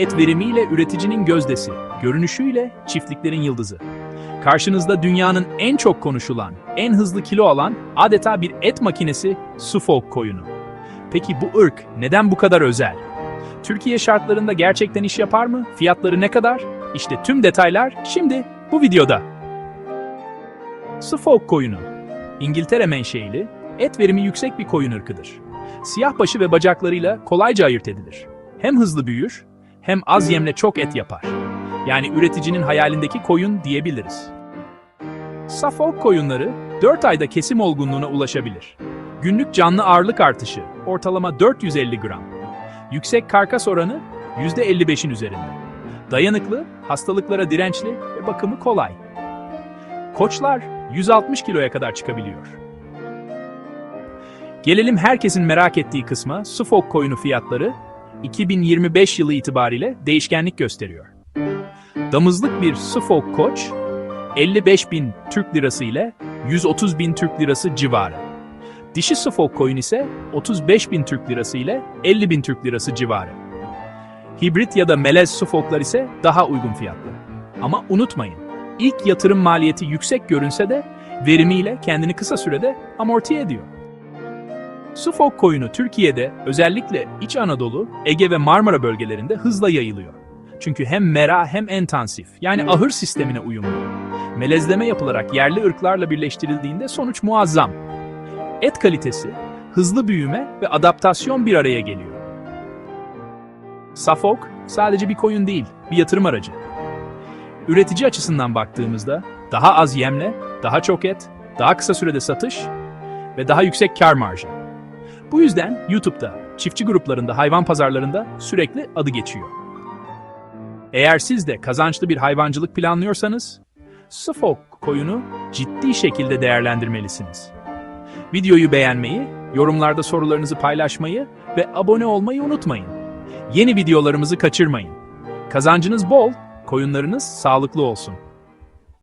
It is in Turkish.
Et verimiyle üreticinin gözdesi, görünüşüyle çiftliklerin yıldızı. Karşınızda dünyanın en çok konuşulan, en hızlı kilo alan adeta bir et makinesi Suffolk koyunu. Peki bu ırk neden bu kadar özel? Türkiye şartlarında gerçekten iş yapar mı? Fiyatları ne kadar? İşte tüm detaylar şimdi bu videoda. Suffolk koyunu. İngiltere menşeili, et verimi yüksek bir koyun ırkıdır. Siyah başı ve bacaklarıyla kolayca ayırt edilir. Hem hızlı büyür, hem az yemle çok et yapar. Yani üreticinin hayalindeki koyun diyebiliriz. Suffolk koyunları 4 ayda kesim olgunluğuna ulaşabilir. Günlük canlı ağırlık artışı ortalama 450 gram. Yüksek karkas oranı %55'in üzerinde. Dayanıklı, hastalıklara dirençli ve bakımı kolay. Koçlar 160 kiloya kadar çıkabiliyor. Gelelim herkesin merak ettiği kısma Suffolk koyunu fiyatları 2025 yılı itibariyle değişkenlik gösteriyor. Damızlık bir Suffolk koç 55 bin Türk lirası ile 130 bin Türk lirası civarı. Dişi Suffolk koyun ise 35 bin Türk lirası ile 50 bin Türk lirası civarı. Hibrit ya da melez Suffolklar ise daha uygun fiyatlı. Ama unutmayın, ilk yatırım maliyeti yüksek görünse de verimiyle kendini kısa sürede amorti ediyor. Suffolk koyunu Türkiye'de özellikle İç Anadolu, Ege ve Marmara bölgelerinde hızla yayılıyor. Çünkü hem mera hem entansif yani ahır sistemine uyumlu. Melezleme yapılarak yerli ırklarla birleştirildiğinde sonuç muazzam. Et kalitesi, hızlı büyüme ve adaptasyon bir araya geliyor. Suffolk sadece bir koyun değil, bir yatırım aracı. Üretici açısından baktığımızda daha az yemle, daha çok et, daha kısa sürede satış ve daha yüksek kar marjı. Bu yüzden YouTube'da, çiftçi gruplarında, hayvan pazarlarında sürekli adı geçiyor. Eğer siz de kazançlı bir hayvancılık planlıyorsanız, Suffolk koyunu ciddi şekilde değerlendirmelisiniz. Videoyu beğenmeyi, yorumlarda sorularınızı paylaşmayı ve abone olmayı unutmayın. Yeni videolarımızı kaçırmayın. Kazancınız bol, koyunlarınız sağlıklı olsun.